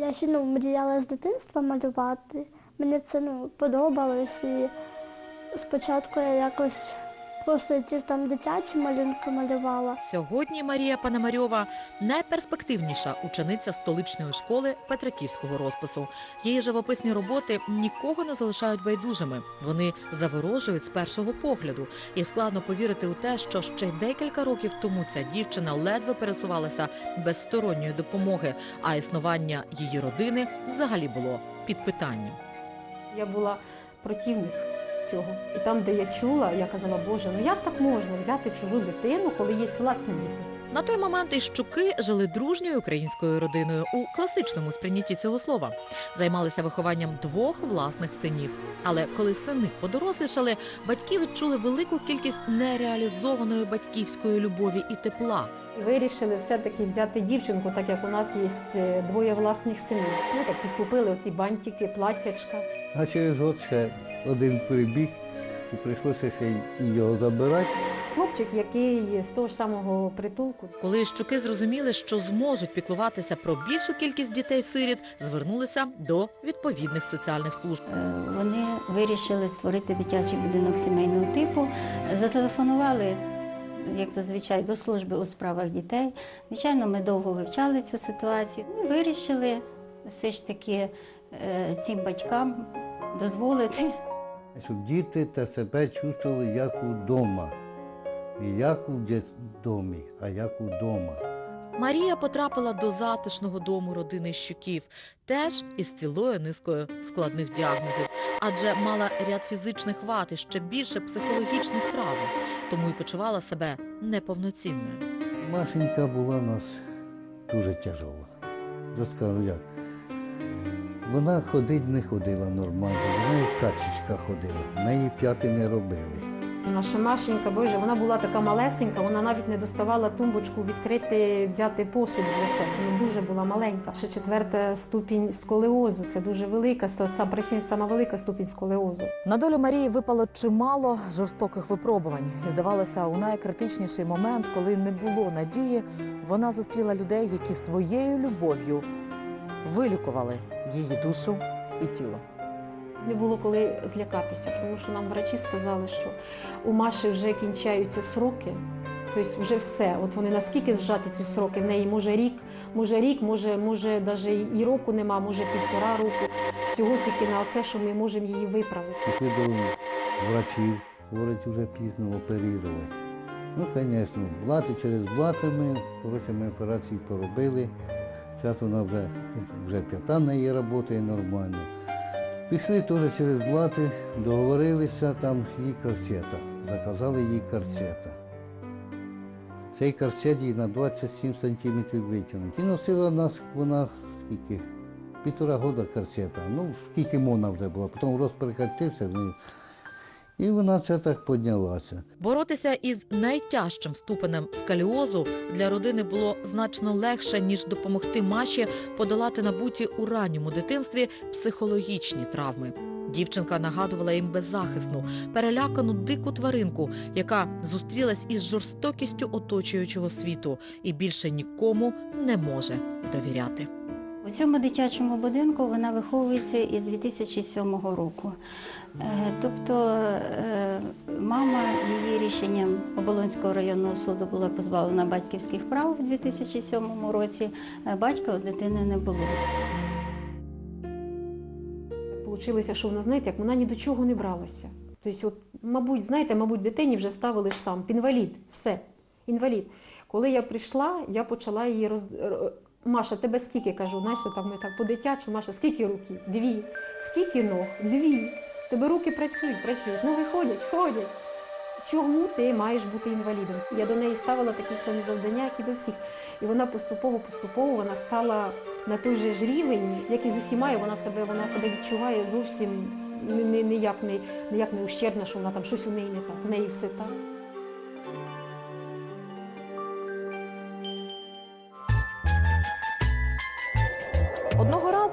Я ще ну, мріяла з дитинства малювати. Мені це ну, подобалось. І спочатку я якось просто якісь там дитячі малюнки малювала. Сьогодні Марія Пономарьова найперспективніша учениця столичної школи Петриківського розпису. Її живописні роботи нікого не залишають байдужими. Вони заворожують з першого погляду, і складно повірити у те, що ще декілька років тому ця дівчина ледве пересувалася без сторонньої допомоги, а існування її родини взагалі було під питанням. Я була противник цього. І там, де я чула, я казала, Боже, ну як так можна взяти чужу дитину, коли є власні діти? На той момент іщуки жили дружньою українською родиною у класичному сприйнятті цього слова. Займалися вихованням двох власних синів. Але коли сини подорослішали, батьки відчули велику кількість нереалізованої батьківської любові і тепла. І вирішили все-таки взяти дівчинку, так як у нас є е, двоє власних синів. Ну так підкупили ті бантики, платтячка. А через год ще один прибіг, і прийшлося ще й його забирати. Хлопчик, який з того ж самого притулку. Коли іщуки зрозуміли, що зможуть піклуватися про більшу кількість дітей-сиріт, звернулися до відповідних соціальних служб. Е, Вони вирішили створити дитячий будинок сімейного типу. Зателефонували, як зазвичай, до служби у справах дітей. Звичайно, ми довго вивчали цю ситуацію. Ми вирішили все ж таки е, цим батькам дозволити Щоб діти та себе чувствували як удома. І як у домі, а як удома. Марія потрапила до затишного дому родини Щуків, теж із цілою низкою складних діагнозів, адже мала ряд фізичних вад і ще більше психологічних травм, тому й почувала себе неповноцінною. Машенька була у нас дуже тяжова. Я скажу як. Вона ходить не ходила нормально, вона як качечка ходила, в неї п'яти не робили. Наша Машенька, Боже, вона була така малесенька, вона навіть не доставала тумбочку відкрити, взяти посуд для себе. Вона дуже була маленька. Ще четверта ступінь сколеозу. Це дуже велика, сама причина, сама велика ступінь сколеозу. На долю Марії випало чимало жорстоких випробувань. І здавалося, у найкритичніший момент, коли не було надії, вона зустріла людей, які своєю любов'ю вилікували її душу і тіло. Не було коли злякатися, тому що нам врачі сказали, що у Маші вже кінчаються сроки. Тобто вже все. От вони наскільки зжаті ці сроки, в неї може рік, може рік, може, може навіть і року нема, може півтора року. Всього тільки на це, що ми можемо її виправити. Пішли до врачів, говорять, вже пізно оперувати. Ну, звісно, блати через блати ми, коротше, ми операції поробили. Зараз вона вже, вже п'ята на її працює нормально. Пішли теж через блати, договорилися, там їй корсета. Заказали їй корсета. Цей корсет їй на 27 сантиметрів витягнуть. І носила нас вона скільки? Півтора года корсета. Ну, скільки можна вже було. Потім рост прекратився, ну, і вона це так піднялася. Боротися із найтяжчим ступенем скаліозу для родини було значно легше, ніж допомогти Маші подолати набуті у ранньому дитинстві психологічні травми. Дівчинка нагадувала їм беззахисну, перелякану дику тваринку, яка зустрілась із жорстокістю оточуючого світу і більше нікому не може довіряти. У цьому дитячому будинку вона виховується із 2007 року. Е, Тобто е, мама її рішенням Оболонського районного суду була позбавлена батьківських прав у 2007 році. Батька у дитини не було. Получилося, що вона, знаєте, як вона ні до чого не бралася. Тобто, от, мабуть, знаєте, мабуть, дитині вже ставили штамп, інвалід, все, інвалід. Коли я прийшла, я почала її роз... Маша, тебе скільки кажу, знаєш, там ми так по-дитячу, Маша, скільки руків? Дві. Скільки ног? Дві. Тебе руки працюють, працюють, ноги ходять, ходять. Чому ти маєш бути інвалідом? Я до неї ставила такі самі завдання, як і до всіх. І вона поступово-поступово вона стала на той же ж рівень, як і з усіма, і вона себе, вона себе відчуває зовсім ні- ні- ніяк не, ніяк не ущербна, що вона там щось у неї не так. У неї все так.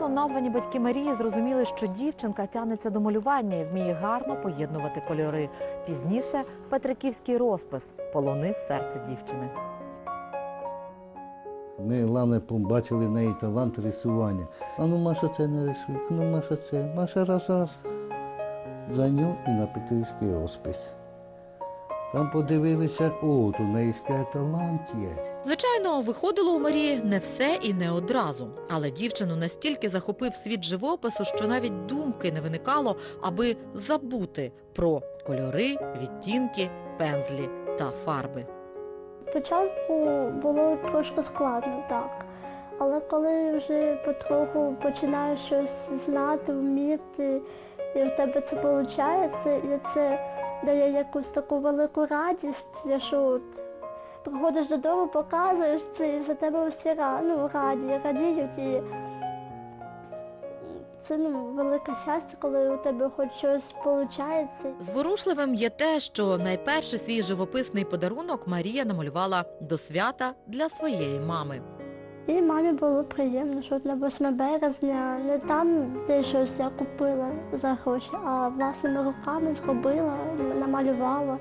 Названі батьки Марії зрозуміли, що дівчинка тягнеться до малювання і вміє гарно поєднувати кольори. Пізніше Петриківський розпис полонив серце дівчини. Ми головне побачили в неї талант рисування. А ну Маша це не рисує, а ну Маша це. Маша раз раз. За нього і на Петрівський розпис. Там подивилися, о, в неї ще талант є. Звичайно, виходило у Марії не все і не одразу, але дівчину настільки захопив світ живопису, що навіть думки не виникало, аби забути про кольори, відтінки, пензлі та фарби. Спочатку було трошки складно, так. Але коли вже потроху починаєш щось знати, вміти, і в тебе це виходить, і це дає якусь таку велику радість, що приходиш додому, показуєш це, і за тебе всі ра- ну, раді, радіють. І це ну, велике щастя, коли у тебе хоч щось виходить. Зворушливим є те, що найперший свій живописний подарунок Марія намалювала до свята для своєї мами. І мамі було приємно, що на 8 березня не там, де щось я купила за гроші, а власними руками зробила, намалювала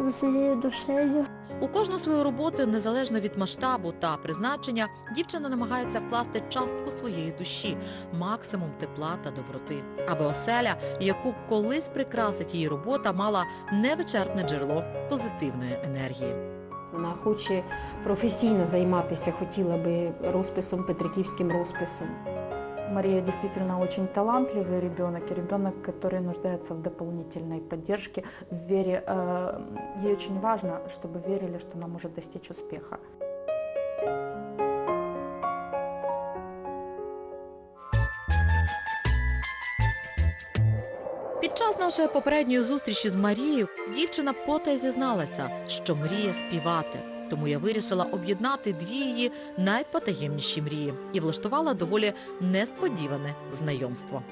з усією душею. У кожну свою роботу, незалежно від масштабу та призначення, дівчина намагається вкласти частку своєї душі, максимум тепла та доброти, аби оселя, яку колись прикрасить її робота, мала невичерпне джерело позитивної енергії. Вона хоче професійно займатися, хотіла би розписом, петриківським розписом. Мария действительно очень талантливый ребенок и ребенок, который нуждается в дополнительной поддержке, в вере. Э, Ей очень важно, чтобы верили, что она может достичь успеха. Під час нашої попередньої зустрічі з Марією дівчина потай зізналася, що мріє співати. Тому я вирішила об'єднати дві її найпотаємніші мрії і влаштувала доволі несподіване знайомство.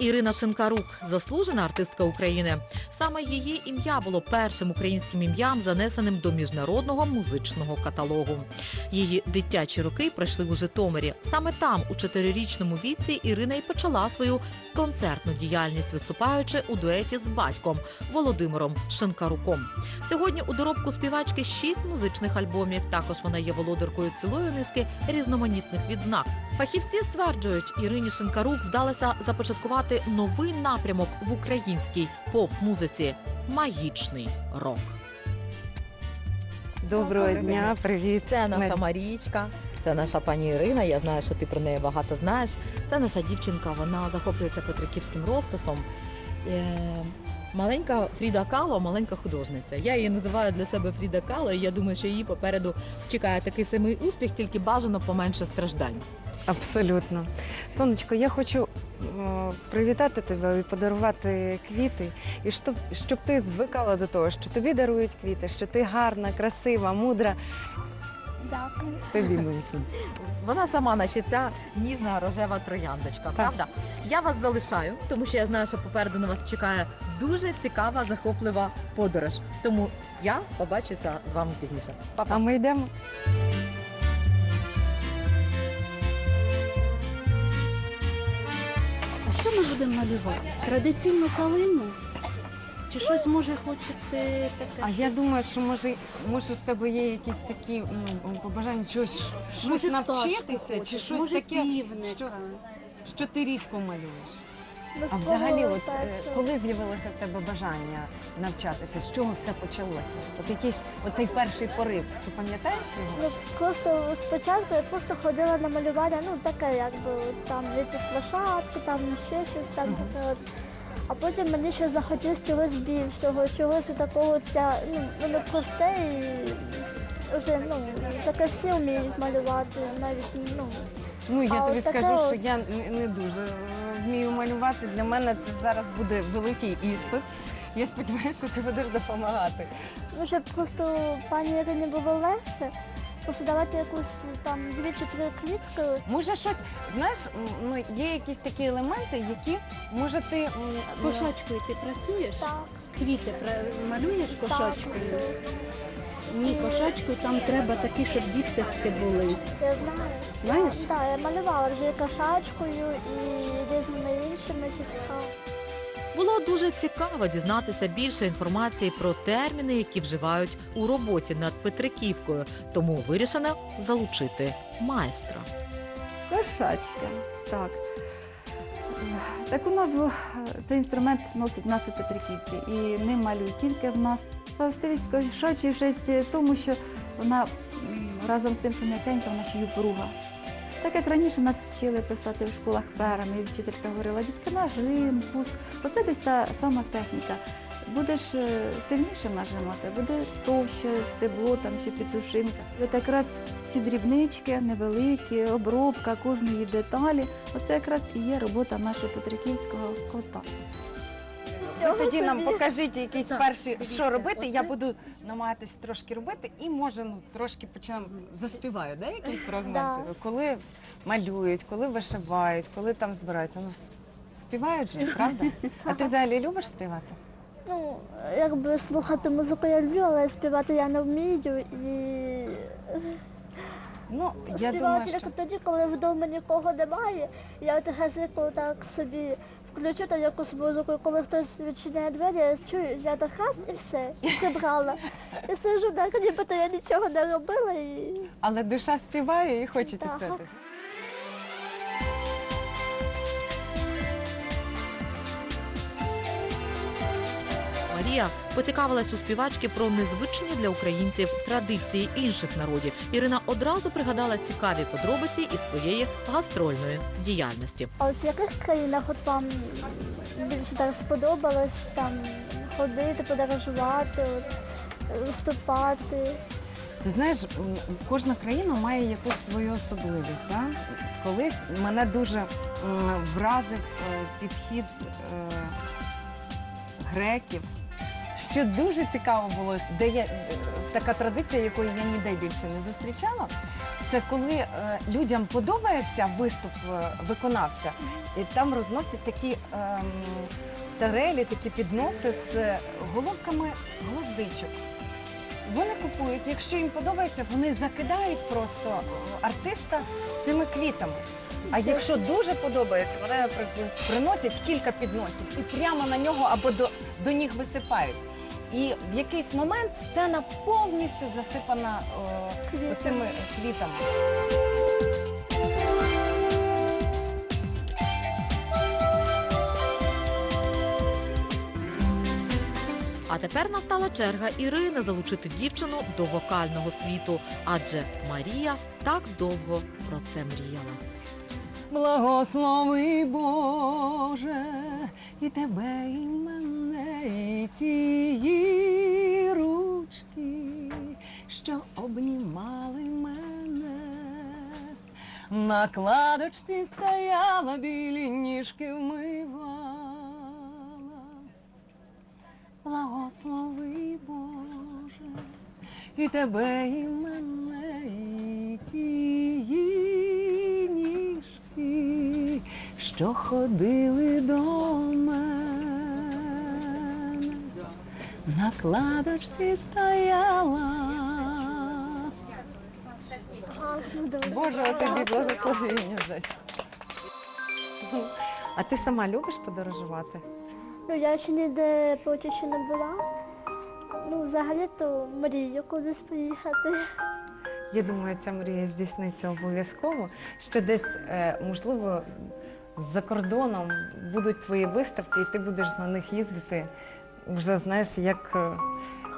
Ірина Шинкарук, заслужена артистка України. Саме її ім'я було першим українським ім'ям, занесеним до міжнародного музичного каталогу. Її дитячі роки пройшли у Житомирі. Саме там, у чотирирічному віці, Ірина й почала свою концертну діяльність, виступаючи у дуеті з батьком Володимиром Шинкаруком. Сьогодні у доробку співачки шість музичних альбомів. Також вона є володаркою цілої низки різноманітних відзнак. Фахівці стверджують, Ірині Шинкарук вдалося започаткувати новий напрямок в українській поп-музиці магічний рок. Доброго дня, привіт. Це наша Марічка, це наша пані Ірина. Я знаю, що ти про неї багато знаєш. Це наша дівчинка, вона захоплюється петриківським розписом. Е, Маленька Фріда Кало, маленька художниця. Я її називаю для себе Фріда Кало, і я думаю, що її попереду чекає такий самий успіх, тільки бажано поменше страждань. Абсолютно. Сонечко, я хочу привітати тебе і подарувати квіти, і щоб, щоб ти звикала до того, що тобі дарують квіти, що ти гарна, красива, мудра. Дякую. Тобі Монсін. Вона сама, наче ця ніжна рожева трояндочка, правда? Я вас залишаю, тому що я знаю, що попереду на вас чекає дуже цікава, захоплива подорож. Тому я побачуся з вами пізніше. Па-па. А ми йдемо. Що ми будемо малювати? Традиційну калину? Чи щось може хочете таке? А я думаю, що може, може в тебе є якісь такі побажання щось, щось може, навчитися, чи хочеш? щось може, таке, півника? що, що ти рідко малюєш. А взагалі, от е, коли з'явилося в тебе бажання навчатися, з чого все почалося? От якийсь оцей перший порив, ти пам'ятаєш його? Ну, просто спочатку я просто ходила на малювання, ну таке, якби от там якісь лошадки, там ще щось там таке. От. А потім мені ще захотілося чогось більшого, чогось такого, от ну, воно просте і вже ну, таке всі вміють малювати, навіть ну. Ну я А тобі от таке скажу, що я не, не дуже е, вмію малювати. Для мене це зараз буде великий іспит. Я сподіваюся, що ти будеш допомагати. Ну, щоб просто пані Ірині було легше, просто давати якусь там дві чи три клітки. Може, щось знаєш, ну є якісь такі елементи, які може ти м, Кошачкою ти працюєш? Так, Квіти пра- малюєш так. Ні, кошачкою там треба такі, щоб відтиски були. Я знаю. Знаєш? Так, я малювала вже кошачкою і різними іншими кістками. Було дуже цікаво дізнатися більше інформації про терміни, які вживають у роботі над Петриківкою, тому вирішено залучити майстра. Кошачка. Так. Таку назву е, цей інструмент носить в нас у Петриківці. І ним малюють тільки в нас. Властивість кошачої шесть тому, що вона разом з тим, що м'якенька, вона ще й упруга. Так як раніше нас вчили писати в школах перами, і вчителька говорила, дітки нажим, пуск. Оце десь та сама техніка. Будеш е, сильніше нажимати, буде товще стебло там чи підсушинка. От якраз всі дрібнички, невеликі, обробка кожної деталі. Оце якраз і є робота нашого петриківського кота. Ви тоді нам покажіть якісь перші, що робити. Я буду намагатись трошки робити і може ну трошки почнемо заспіваю, да, якісь фрагменти, коли малюють, коли вишивають, коли там збираються. Ну співають же, правда? А ти взагалі любиш співати? Ну, якби слухати музику я люблю, але співати я не вмію. І Ну я співати думаю, тільки що тоді, коли вдома нікого немає. Я от газику так собі включу там якусь музику, коли хтось відчиняє двері, я чую, я так раз і все, і прибрала. І сижу так, нібито я нічого не робила і. але душа співає і хочеться Так. співати. Марія поцікавилась у співачки про незвичні для українців традиції інших народів. Ірина одразу пригадала цікаві подробиці із своєї гастрольної діяльності. А в яких країнах от вам більше так сподобалось там ходити, подорожувати, от, виступати? Ти знаєш, кожна країна має якусь свою особливість. Да? Колись мене дуже вразив е, підхід е, греків. Що дуже цікаво було, де є е, така традиція, якої я ніде більше не зустрічала. Це коли е, людям подобається виступ е, виконавця, і там розносять такі ем, тарелі, такі підноси з е, головками гвоздичок. Вони купують, якщо їм подобається, вони закидають просто артиста цими квітами. А якщо дуже подобається, вони наприклад, приносять кілька підносів і прямо на нього або до, до них висипають. І в якийсь момент сцена повністю засипана е, цими квітами. А тепер настала черга Ірини залучити дівчину до вокального світу, адже Марія так довго про це мріяла. Благослови Боже і тебе, і мене, і тії ручки, що обнімали мене. На кладочці стояла білі ніжки вмивала. Благослови Боже і тебе, і мене, і тії ніжки, що ходили до на кладочці стояла. Боже, а тобі благословення дасть. А ти сама любиш подорожувати? Ну, я ще ніде поки що не була. Ну, взагалі-то мрію кудись поїхати. Я думаю, ця мрія здійсниться обов'язково. Що десь, е, можливо, за кордоном будуть твої виставки, і ти будеш на них їздити вже знаєш, як, е,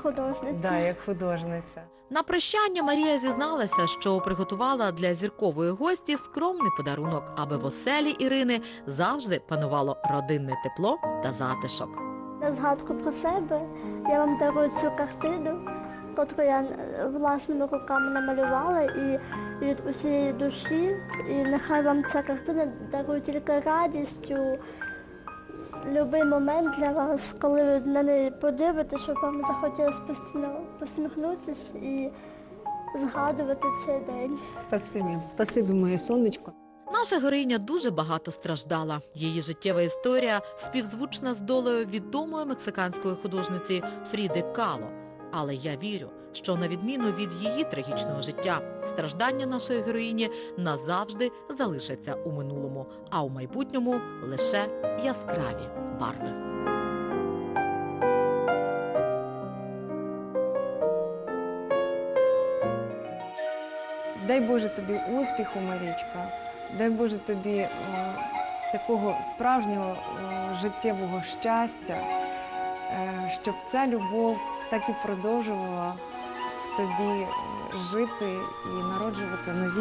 Художниця. да, як художниця. На прощання Марія зізналася, що приготувала для зіркової гості скромний подарунок, аби в оселі Ірини завжди панувало родинне тепло та затишок. На згадку про себе я вам дарую цю картину, яку я е, власними руками намалювала і від усієї душі. І нехай вам ця картина дарує тільки радістю, будь-який момент для вас, коли ви на неї подивитесь, щоб вам захотілося постійно посміхнутися і згадувати цей день. Спасибі, спасибі, моє сонечко. Наша героїня дуже багато страждала. Її життєва історія співзвучна з долею відомої мексиканської художниці Фріди Кало. Але я вірю, що на відміну від її трагічного життя, страждання нашої героїні назавжди залишаться у минулому, а у майбутньому лише яскраві барви. Дай Боже тобі успіху, Марічка, дай Боже тобі е, такого справжнього е, життєвого щастя, е, щоб ця любов так і продовжувала в тобі е, жити і народжувати нові.